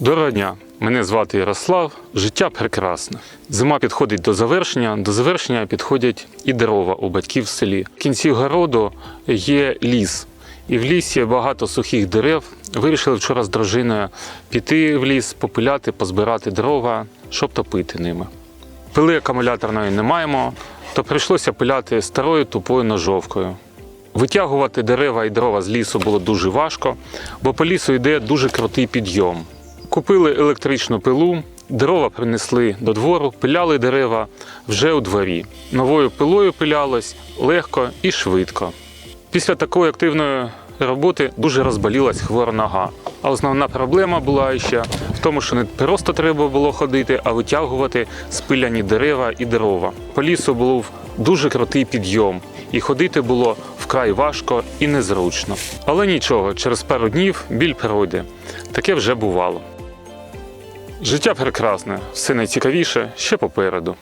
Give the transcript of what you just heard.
Доброго дня, мене звати Ярослав. Життя прекрасне. Зима підходить до завершення. До завершення підходять і дрова у батьків в селі. В кінці городу є ліс, і в лісі багато сухих дерев. Вирішили вчора з дружиною піти в ліс, попиляти, позбирати дрова, щоб топити ними. Пили акумуляторної не маємо, то прийшлося пиляти старою тупою ножовкою. Витягувати дерева і дрова з лісу було дуже важко, бо по лісу йде дуже крутий підйом. Купили електричну пилу, дрова принесли до двору, пиляли дерева вже у дворі. Новою пилою пилялось легко і швидко. Після такої активної роботи дуже розболілась хвора нога. А основна проблема була ще в тому, що не просто треба було ходити, а витягувати спиляні дерева і дрова. По лісу був дуже крутий підйом, і ходити було вкрай важко і незручно. Але нічого, через пару днів біль пройде. Таке вже бувало. Життя прекрасне, все найцікавіше ще попереду.